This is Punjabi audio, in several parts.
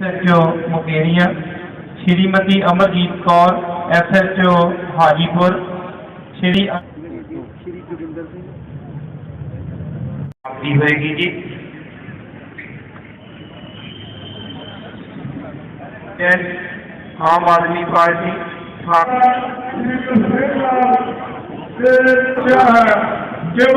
S H O Mukerian Shrimati Amarjit Kaur S H O Hajipur Shri ہوئے گی جی عام آدمی پارٹی جب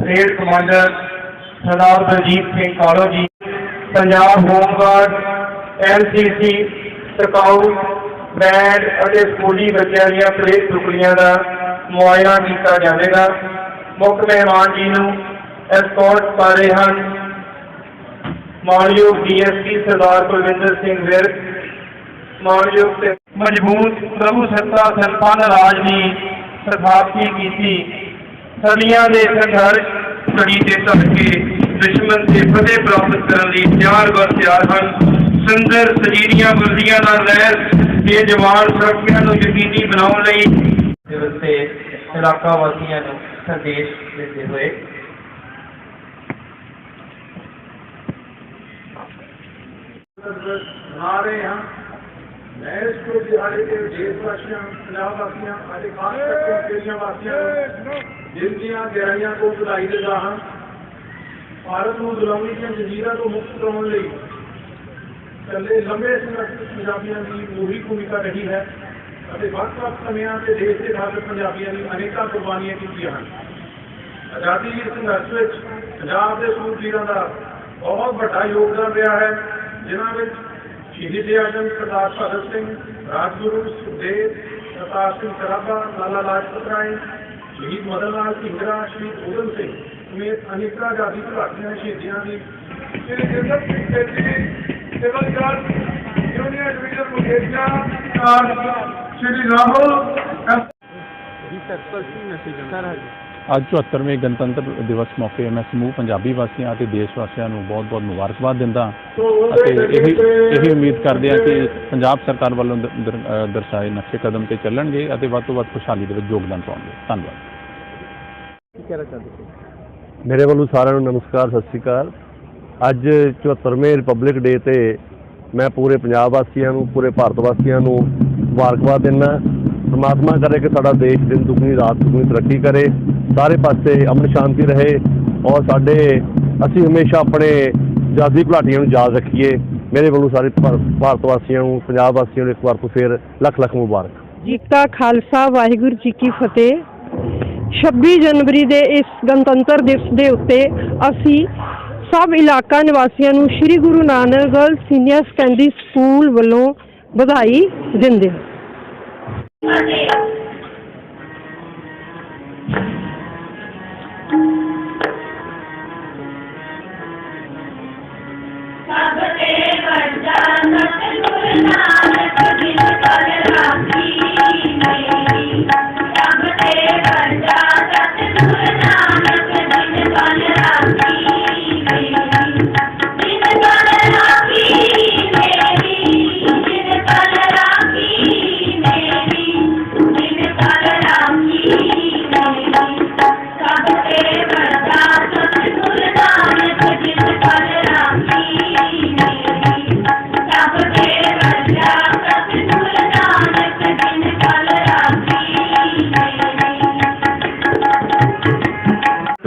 parade commander Sardar Baljit Singh Kalo ji, Punjab home guard NCC scout band ਅਤੇ ਸਕੂਲੀ ਬੱਚਿਆਂ ਦੀਆਂ ਪਰੇਡ ਟੁਕੜੀਆਂ ਦਾ ਮੁਆਇਨਾ ਕੀਤਾ ਜਾਵੇਗਾ। ਮੁੱਖ ਮਹਿਮਾਨ ਜੀ ਨੂੰ ਐਸਕੋਰਟ ਕਰ ਰਹੇ ਹਨ। ਮਾਨਯੋਗ ਡੀਐਸਪੀ ਸਰਦਾਰ ਕੁਲਵਿੰਦਰ ਸਿੰਘ ਵਿਰਕ ਮਾਨਯੋਗ ਤੇ ਮਜ਼ਬੂਤ ਪ੍ਰਭੂ ਸੱਤਾ ਸੰਪੰਨ ਰਾਜ ਦੀ ਸਥਾਪਤੀ ਕੀਤੀ। ਸਦੀਆਂ ਦੇ ਸੰਘਰਸ਼ ਘੜੀ ਤੇ ਧਰ ਕੇ ਦੁਸ਼ਮਣ ਤੇ ਫਤਿਹ ਪ੍ਰਾਪਤ ਕਰਨ ਲਈ ਤਿਆਰ ਬਰ ਤਿਆਰ ਹਨ। ਸੁੰਦਰ ਸਜੀਰੀਆਂ ਵਰਦੀਆਂ ਨਾਲ ਲੈਸ ਇਹ ਜਵਾਨ ਸੁਰੱਖਿਆ ਨੂੰ ਯਕੀਨੀ ਬਣਾਉਣ ਲਈ ਦਿਵਸ ਤੇ ਇਲਾਕਾ ਵਾਸੀਆਂ ਨੂੰ ਸੰਦੇਸ਼ ਦਿੰਦੇ ਹੋਏ। ਆ ਹਾਂ। ਮੈਂ ਇਸ ਤੋਂ ਦਿਹਾੜੇ ਦੇ ਦੇਸ਼ ਵਾਸੀਆਂ ਪੰਜਾਬ ਵਾਸੀਆਂ ਅਤੇ ਖਾਸ ਕਰਕੇ ਕੇਸ਼ਾ ਵਾਸੀਆਂ ਨੂੰ ਦਿਲ ਦੀਆਂ ਗਹਿਰਾਈਆਂ ਤੋਂ ਵਧਾਈ ਦਿੰਦਾ ਹਾਂ ਭਾਰਤ ਨੂੰ ਗੁਲਾਮੀ ਦੀਆਂ ਜੰਜੀਰਾਂ ਤੋਂ ਮੁਕਤ ਕਰਾਉਣ ਲਈ ਚੱਲੇ ਲੰਬੇ ਸੰਘਰਸ਼ ਵਿੱਚ ਪੰਜਾਬੀਆਂ ਦੀ ਮੂਹਰੀ ਭੂਮਿਕਾ ਰਹੀ ਹੈ ਅਤੇ ਵੱਖ-ਵੱਖ ਸਮਿਆਂ ਤੇ ਦੇਸ਼ ਦੇ ਖਾਤਰ ਪੰਜਾਬੀਆਂ ਨੇ ਅਨੇਕਾਂ ਕੁਰਬਾਨੀਆਂ ਕੀਤੀਆਂ ਹਨ ਆਜ਼ਾਦੀ ਦੇ ਸੰਘਰਸ਼ ਵਿੱਚ ਪੰਜਾਬ ਦੇ ਸੂਰਬੀਰਾਂ ਦਾ ਬਹੁਤ ਵੱਡਾ ਯੋਗਦਾਨ ਰਿਹਾ ਹੈ ਜਿਨ੍ਹਾਂ ਵਿੱਚ ਸ਼ਹੀਦ ਆਜਮ ਸਰਦਾਰ ਭਗਤ ਸਿੰਘ ਰਾਜਗੁਰੂ ਸੁਖਦੇਵ ਪ੍ਰਤਾਪ ਸਿੰਘ ਸਰਾਭਾ ਲਾਲਾ ਲਾਜਪਤ ਰਾਏ ਸ਼ਹੀਦ ਮਦਨ ਲਾਲ ਢੀਂਗਰਾ ਸ਼ਹੀਦ ਊਧਮ ਸਿੰਘ ਸਮੇਤ ਅਨੇਕਾਂ ਆਜ਼ਾਦੀ ਘੁਲਾਟੀਆਂ ਸ਼ਹੀਦੀਆਂ ਦੀ ਸ੍ਰੀ ਜਗਤ ਸਿੰਘ ਜੀ ਸਿਵਲ ਜੱਜ ਯੂਨੀਅਨ ਡਿਵੀਜ਼ਨ ਮੁਕੇਰੀਆ ਸ਼੍ਰੀ ਰਾਹੁਲ ਅੱਜ 74ਵੇਂ ਗਣਤੰਤਰ ਦਿਵਸ ਮੌਕੇ ਮੈਂ ਸਮੂਹ ਪੰਜਾਬੀ ਵਾਸੀਆਂ ਅਤੇ ਦੇਸ਼ ਵਾਸੀਆਂ ਨੂੰ ਬਹੁਤ-ਬਹੁਤ ਮੁਬਾਰਕਬਾਦ ਦਿੰਦਾ ਅਤੇ ਇਹ, ਇਹੀ ਉਮੀਦ ਕਰਦੇ ਹਾਂ ਕਿ ਪੰਜਾਬ ਸਰਕਾਰ ਵੱਲੋਂ ਦਰਸਾਏ ਨਕਸ਼ੇ ਕਦਮ ਤੇ ਚੱਲਣਗੇ ਅਤੇ ਵੱਧ ਤੋਂ ਵੱਧ ਖੁਸ਼ਹਾਲੀ ਦੇ ਵਿੱਚ ਯੋਗਦਾਨ ਪਾਉਣਗੇ। ਧੰਨਵਾਦ। ਮੇਰੇ ਵੱਲੋਂ ਸਾਰਿਆਂ ਨੂੰ ਨਮਸਕਾਰ, ਸਤਿ ਸ਼੍ਰੀ ਅਕਾਲ। ਅੱਜ 74ਵੇਂ ਰਿਪਬਲਿਕ ਡੇ ਤੇ ਮੈਂ ਪੂਰੇ ਪੰਜਾਬ ਵਾਸੀਆਂ ਨੂੰ, ਪੂਰੇ ਭਾਰਤ ਵਾਸੀਆਂ ਨੂੰ ਮੁਬਾਰਕਬਾਦ ਦਿੰਦਾ ਪਰਮਾਤਮਾ ਕਰੇ ਕਿ ਸਾਡਾ ਦੇਸ਼ ਦਿਨ ਦੁਗਣੀ, ਰਾਤ ਦੁਗਣੀ ਤਰੱਕੀ ਕਰੇ, ਸਾਰੇ ਪਾਸੇ ਅਮਨ ਸ਼ਾਂਤੀ ਰਹੇ ਔਰ ਸਾਡੇ ਅਸੀਂ ਹਮੇਸ਼ਾ ਆਪਣੇ ਆਜ਼ਾਦੀ ਘੁਲਾਟੀਆਂ ਨੂੰ ਯਾਦ ਰੱਖੀਏ। ਮੇਰੇ ਵੱਲੋਂ ਸਾਰੇ ਭਾਰ- ਭਾਰਤ ਵਾਸੀਆਂ ਨੂੰ, ਪੰਜਾਬ ਵਾਸੀਆਂ ਨੂੰ ਇੱਕ ਵਾਰ ਤੋਂ ਫਿਰ ਲੱਖ ਲੱਖ ਮੁਬਾਰਕ। ਜੀ ਕਾ ਖਾਲਸਾ, ਵਾਹਿਗੁਰੂ ਜੀ ਕੀ ਫਤਿਹ। 26 ਜਨਵਰੀ ਦੇ ਇਸ ਗਣਤੰਤਰ ਦਿਵਸ ਦੇ ਉੱਤੇ ਅਸੀਂ ਸਭ ਇਲਾਕਾ ਨਿਵਾਸੀਆਂ ਨੂੰ Shri Guru Nanak girl senior secondary school ਵੱਲੋਂ ਵਧਾਈ ਦਿੰਦੇ ਹਾਂ। Sabte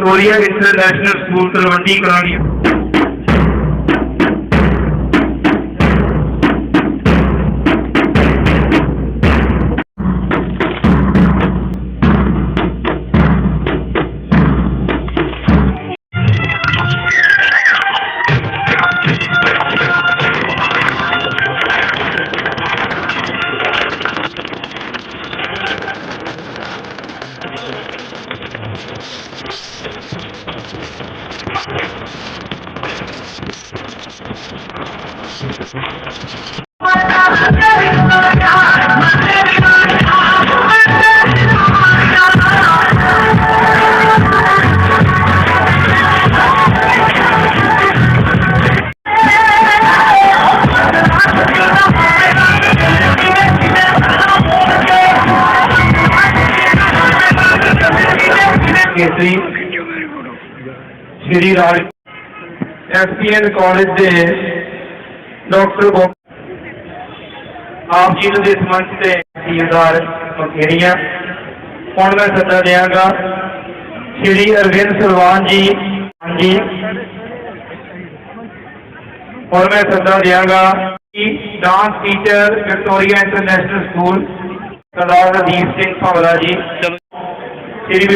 Victoria International School Talwandi Karali secretary Shri Rai S P N college के ڈاکٹر آپ جی نے کے منچ سے تیردار مکھیڑیاں ہوں میں سدا دیا گا شری اروند سلوان جی ہاں جی۔ اور میں سدا دیا گا dance teacher Victoria International School Sardar ردیپ Singh پاولا جی۔ شری